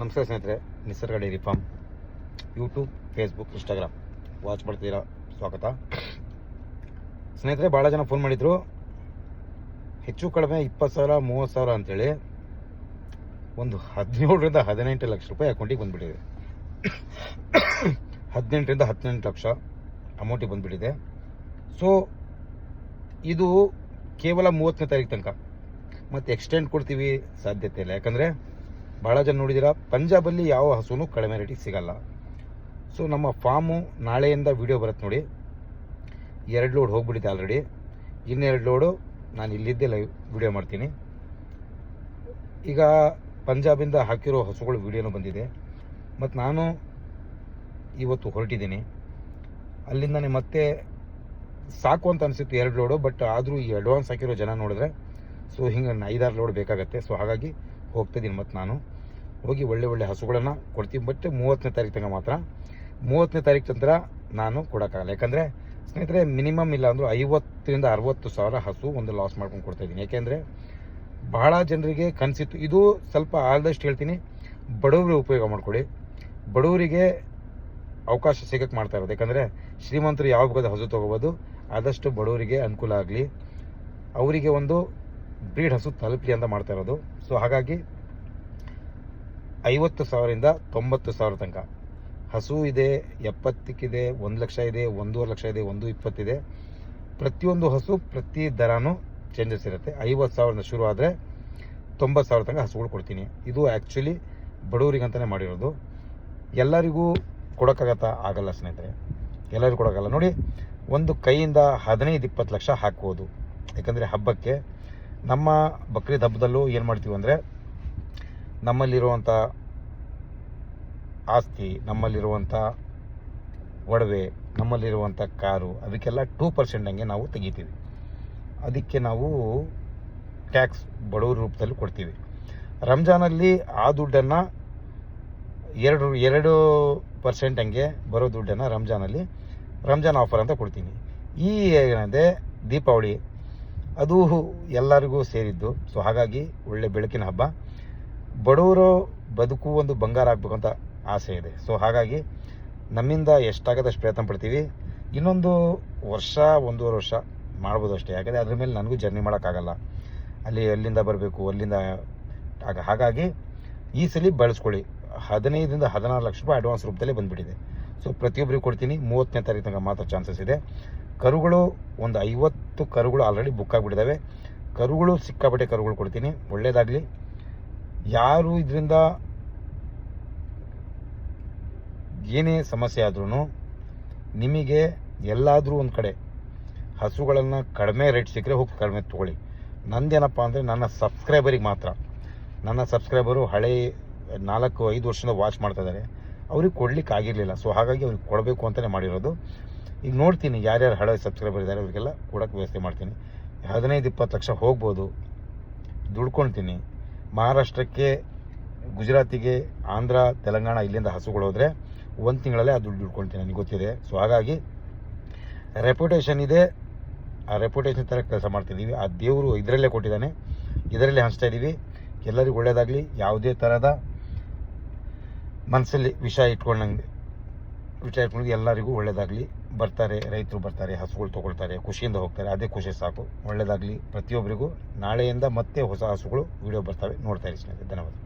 ನಮಸ್ಕಾರ ಸ್ನೇಹಿತರೆ Nisarga dairy farm YouTube Facebook Instagram watch ಮಾಡ್ತೀರಾ ಸ್ವಾಗತ. ಸ್ನೇಹಿತರೆ ಭಾಳ ಜನ ಫೋನ್ ಮಾಡಿದರು. ಹೆಚ್ಚು ಕಡಿಮೆ ಇಪ್ಪತ್ತು ಸಾವಿರ, ಮೂವತ್ತು ಸಾವಿರ ಅಂತೇಳಿ. ಒಂದು ಹದಿನೇಳರಿಂದ ಹದಿನೆಂಟು ಲಕ್ಷ ರೂಪಾಯಿ ಅಕೌಂಟಿಗೆ ಬಂದುಬಿಟ್ಟಿದೆ. ಹದಿನೆಂಟರಿಂದ ಹದಿನೆಂಟು ಲಕ್ಷ ಅಮೌಂಟಿಗೆ ಬಂದುಬಿಟ್ಟಿದೆ. ಸೊ ಇದು ಕೇವಲ ಮೂವತ್ತನೇ ತಾರೀಕು ತನಕ. ಮತ್ತು ಎಕ್ಸ್ಟೆಂಡ್ ಕೊಡ್ತೀವಿ ಸಾಧ್ಯತೆ ಇಲ್ಲ. ಯಾಕಂದರೆ ಭಾಳ ಜನ ನೋಡಿದ್ದೀರಾ? ಪಂಜಾಬಲ್ಲಿ ಯಾವ ಹಸುನು ಕಡಿಮೆ ರೇಟಿಗೆ ಸಿಗಲ್ಲ. ಸೊ ನಮ್ಮ ಫಾರ್ಮು ನಾಳೆಯಿಂದ ವಿಡಿಯೋ ಬರುತ್ತೆ ನೋಡಿ. ಎರಡು ಲೋಡ್ ಹೋಗ್ಬಿಟ್ಟಿದೆ ಆಲ್ರೆಡಿ ಇನ್ನೆರಡು ಲೋಡು ನಾನು ಇಲ್ಲಿದ್ದೇ ಲೈವ್ ವಿಡಿಯೋ ಮಾಡ್ತೀನಿ. ಈಗ ಪಂಜಾಬಿಂದ ಹಾಕಿರೋ ಹಸುಗಳು ವಿಡಿಯೋನೂ ಬಂದಿದೆ. ಮತ್ತು ನಾನು ಇವತ್ತು ಹೊರಟಿದ್ದೀನಿ. ಅಲ್ಲಿಂದನೇ ಮತ್ತೆ ಸಾಕು ಅಂತ ಅನಿಸುತ್ತೆ ಎರಡು ಲೋಡು ಬಟ್ ಆದರೂ ಈ ಅಡ್ವಾನ್ಸ್ ಹಾಕಿರೋ ಜನ ನೋಡಿದ್ರೆ ಸೊ ಹಿಂಗೆ ಐದಾರು ಲೋಡ್ ಬೇಕಾಗತ್ತೆ. ಸೊ ಹಾಗಾಗಿ ಹೋಗ್ತಿದ್ದೀನಿ ಮತ್ತು ನಾನು. ಹೋಗಿ ಒಳ್ಳೆ ಒಳ್ಳೆ ಹಸುಗಳನ್ನು ಕೊಡ್ತೀನಿ ಬಟ್ ಮೂವತ್ತನೇ ತಾರೀಕು ತನಕ ಮಾತ್ರ. ಮೂವತ್ತನೇ ತಾರೀಕು ನಂತರ ನಾನು ಕೊಡೋಕ್ಕಾಗಲ್ಲ. ಯಾಕಂದರೆ ಸ್ನೇಹಿತರೆ ಮಿನಿಮಮ್ ಇಲ್ಲ ಅಂದರೂ ಐವತ್ತರಿಂದ ಅರವತ್ತು ಸಾವಿರ ಹಸು ಒಂದು ಲಾಸ್ ಮಾಡ್ಕೊಂಡು ಕೊಡ್ತಾ ಇದ್ದೀನಿ. ಯಾಕೆಂದರೆ ಬಹಳ ಜನರಿಗೆ ಕನಸಿತ್ತು. ಇದು ಸ್ವಲ್ಪ ಆದಷ್ಟು ಹೇಳ್ತೀನಿ, ಬಡವರಿಗೆ ಉಪಯೋಗ ಮಾಡ್ಕೊಳ್ಳಿ ಬಡವರಿಗೆ ಅವಕಾಶ ಸಿಗಕ್ಕೆ ಮಾಡ್ತಾ ಇರೋದು. ಯಾಕಂದರೆ ಶ್ರೀಮಂತರು ಯಾವ ಬೇಕಾದ ಹಸು ತೊಗೋಬೋದು, ಆದಷ್ಟು ಬಡವರಿಗೆ ಅನುಕೂಲ ಆಗಲಿ. ಅವರಿಗೆ ಒಂದು ಬ್ರೀಡ್ ಹಸು ತಲುಪಲಿ ಅಂತ ಮಾಡ್ತಾ ಇರೋದು. ಸೊ ಹಾಗಾಗಿ ಐವತ್ತು ಸಾವಿರದಿಂದ ತೊಂಬತ್ತು ಸಾವಿರ ತನಕ. ಹಸು ಇದೆ, ಎಪ್ಪತ್ತಕ್ಕಿದೆ, ಒಂದು ಲಕ್ಷ ಇದೆ, ಒಂದೂವರೆ ಲಕ್ಷ ಇದೆ, ಒಂದು ಇಪ್ಪತ್ತಿದೆ. ಪ್ರತಿಯೊಂದು ಹಸು ಪ್ರತಿ ದರನೂ ಚೇಂಜಸ್ ಇರುತ್ತೆ. ಐವತ್ತು ಸಾವಿರದಿಂದ ಶುರು ಆದರೆ ತೊಂಬತ್ತು ಸಾವಿರ ತನಕ ಹಸುಗಳು ಕೊಡ್ತೀನಿ. ಇದು ಆ್ಯಕ್ಚುಲಿ ಬಡವರಿಗಂತಲೇ ಮಾಡಿರೋದು. ಎಲ್ಲರಿಗೂ ಕೊಡೋಕ್ಕಾಗತ್ತ? ಆಗಲ್ಲ ಸ್ನೇಹಿತರೆ. ಎಲ್ಲರಿಗೂ ಕೊಡೋಕ್ಕಲ್ಲ ನೋಡಿ, ಒಂದು ಕೈಯಿಂದ ಹದಿನೈದು, ಇಪ್ಪತ್ತು ಲಕ್ಷ ಹಾಕ್ಬೋದು. ಯಾಕಂದರೆ ಹಬ್ಬಕ್ಕೆ ನಮ್ಮ ಬಕ್ರೀದ್ ಹಬ್ಬದಲ್ಲೂ ಏನು ಮಾಡ್ತೀವಿ ಅಂದರೆ ನಮ್ಮಲ್ಲಿರುವಂಥ ಆಸ್ತಿ ನಮ್ಮಲ್ಲಿರುವಂಥ ಒಡವೆ ನಮ್ಮಲ್ಲಿರುವಂಥ ಕಾರು, ಅದಕ್ಕೆಲ್ಲ ಟೂ ಪರ್ಸೆಂಟ್ ಹಂಗೆ ನಾವು ತೆಗಿತೀವಿ. ಅದಕ್ಕೆ ನಾವು ಟ್ಯಾಕ್ಸ್ ಬಡವರ ರೂಪದಲ್ಲಿ ಕೊಡ್ತೀವಿ. ರಂಜಾನಲ್ಲಿ ಆ ದುಡ್ಡನ್ನು ಎರಡು ಎರಡು ಪರ್ಸೆಂಟ್ ಹಂಗೆ ಬರೋ ದುಡ್ಡನ್ನು ರಂಜಾನಲ್ಲಿ ರಂಜಾನ್ ಆಫರ್ ಅಂತ ಕೊಡ್ತೀನಿ. ಈ ಏನಂದರೆ ದೀಪಾವಳಿ. ಅದು ಎಲ್ಲರಿಗೂ ಸೇರಿದ್ದು. ಸೊ ಹಾಗಾಗಿ ಒಳ್ಳೆ ಬೆಳಕಿನ ಹಬ್ಬ. ಬಡವರು ಬದುಕು ಒಂದು ಬಂಗಾರ ಅಂತ ಆಸೆ ಇದೆ. ಸೊ ಹಾಗಾಗಿ ನಮ್ಮಿಂದ ಎಷ್ಟಾಗದಷ್ಟು ಪ್ರಯತ್ನ ಪಡ್ತೀವಿ. ಇನ್ನೊಂದು ವರ್ಷ, ಒಂದೂವರೆ ವರ್ಷ ಮಾಡ್ಬೋದು ಅಷ್ಟೇ. ಯಾಕಂದರೆ ಅದ್ರ ಮೇಲೆ ನನಗೂ ಜರ್ನಿ ಮಾಡೋಕ್ಕಾಗಲ್ಲ. ಅಲ್ಲಿ, ಅಲ್ಲಿಂದ ಬರಬೇಕು, ಅಲ್ಲಿಂದ ಆಗ. ಹಾಗಾಗಿ ಈ ಸಲ ಬಳಸ್ಕೊಳ್ಳಿ. ಹದಿನೈದರಿಂದ ಹದಿನಾರು ಲಕ್ಷ ರೂಪಾಯಿ ಅಡ್ವಾನ್ಸ್ ರೂಪದಲ್ಲೇ ಬಂದುಬಿಟ್ಟಿದೆ. ಸೊ ಪ್ರತಿಯೊಬ್ಬರಿಗೂ ಕೊಡ್ತೀನಿ. ಮೂವತ್ತನೇ ತಾರೀಕು ತನಕ ಮಾತ್ರ ಚಾನ್ಸಸ್ ಇದೆ. ಕರುಗಳು ಒಂದು ಐವತ್ತು ಕರುಗಳು ಆಲ್ರೆಡಿ ಬುಕ್ ಆಗಿಬಿಟ್ಟಿದ್ದಾವೆ. ಕರುಗಳು ಸಿಕ್ಕಾಪಟ್ಟೆ ಕರುಗಳು ಕೊಡ್ತೀನಿ. ಒಳ್ಳೆಯದಾಗಲಿ ಯಾರು ಇದರಿಂದ ಏನೇ ಸಮಸ್ಯೆ ಆದ್ರೂ ನಿಮಗೆ ಎಲ್ಲಾದರೂ ಒಂದು ಕಡೆ ಹಸುಗಳನ್ನು ಕಡಿಮೆ ರೇಟ್ ಸಿಕ್ಕರೆ ಹೋಗಿ ಕಡಿಮೆ ತೊಗೊಳ್ಳಿ. ನಂದೇನಪ್ಪ ಅಂದರೆ ನನ್ನ ಸಬ್ಸ್ಕ್ರೈಬರಿಗೆ ಮಾತ್ರ. ನನ್ನ ಸಬ್ಸ್ಕ್ರೈಬರು ಹಳೆ ನಾಲ್ಕು, ಐದು ವರ್ಷದಿಂದ ವಾಚ್ ಮಾಡ್ತಾ ಇದ್ದಾರೆ. ಅವ್ರಿಗೆ ಕೊಡ್ಲಿಕ್ಕೆ ಆಗಿರಲಿಲ್ಲ ಸೊ ಹಾಗಾಗಿ ಅವ್ರಿಗೆ ಕೊಡಬೇಕು ಅಂತಲೇ ಮಾಡಿರೋದು. ಈಗ ನೋಡ್ತೀನಿ ಯಾರ್ಯಾರು ಹಳೆ ಸಬ್ಸ್ಕ್ರೈಬರ್ ಇದ್ದಾರೆ ಅವರಿಗೆಲ್ಲ ಕೊಡೋಕ್ಕೆ ವ್ಯವಸ್ಥೆ ಮಾಡ್ತೀನಿ. ಹದಿನೈದು, ಇಪ್ಪತ್ತು ಲಕ್ಷ ಹೋಗ್ಬೋದು. ದುಡ್ಕೊಳ್ತೀನಿ ಮಹಾರಾಷ್ಟ್ರಕ್ಕೆ, ಗುಜರಾತಿಗೆ, ಆಂಧ್ರ, ತೆಲಂಗಾಣ ಇಲ್ಲಿಂದ ಹಸುಗಳು ಹೋದರೆ ಒಂದು ತಿಂಗಳಲ್ಲೇ ಆ ದುಡ್ಡು ದುಡ್ಕೊಳ್ತೀನಿ ನನಗೆ ಗೊತ್ತಿದೆ. ಸೊ ಹಾಗಾಗಿ ರೆಪ್ಯುಟೇಷನ್ ಇದೆ. ಆ ರೆಪ್ಯುಟೇಷನ್ ಥರ ಕೆಲಸ ಮಾಡ್ತಿದ್ದೀವಿ ಆ ದೇವರು ಇದರಲ್ಲೇ ಕೊಟ್ಟಿದ್ದಾನೆ. ಇದರಲ್ಲೇ ಹಂಚ್ತಾ ಇದ್ದೀವಿ ಎಲ್ಲರಿಗೂ ಒಳ್ಳೆಯದಾಗಲಿ ಯಾವುದೇ ಥರದ ಮನಸ್ಸಲ್ಲಿ ವಿಷಯ ಇಟ್ಕೊಂಡಂಗೆ ವಿಷಯ ಇಟ್ಕೊಂಡು ಎಲ್ಲರಿಗೂ ಒಳ್ಳೆಯದಾಗಲಿ ಬರ್ತಾರೆ, ರೈತರು ಬರ್ತಾರೆ, ಹಸುಗಳು ತೊಗೊಳ್ತಾರೆ, ಖುಷಿಯಿಂದ ಹೋಗ್ತಾರೆ, ಅದೇ ಖುಷಿ ಸಾಕು. ಒಳ್ಳೆಯದಾಗಲಿ ಪ್ರತಿಯೊಬ್ಬರಿಗೂ ನಾಳೆಯಿಂದ ಮತ್ತೆ ಹೊಸ ಹಸುಗಳು ವಿಡಿಯೋ ಬರ್ತವೆ. ನೋಡ್ತಾ ಇರಿ ಸ್ನೇಹಿತರೆ. ಧನ್ಯವಾದ.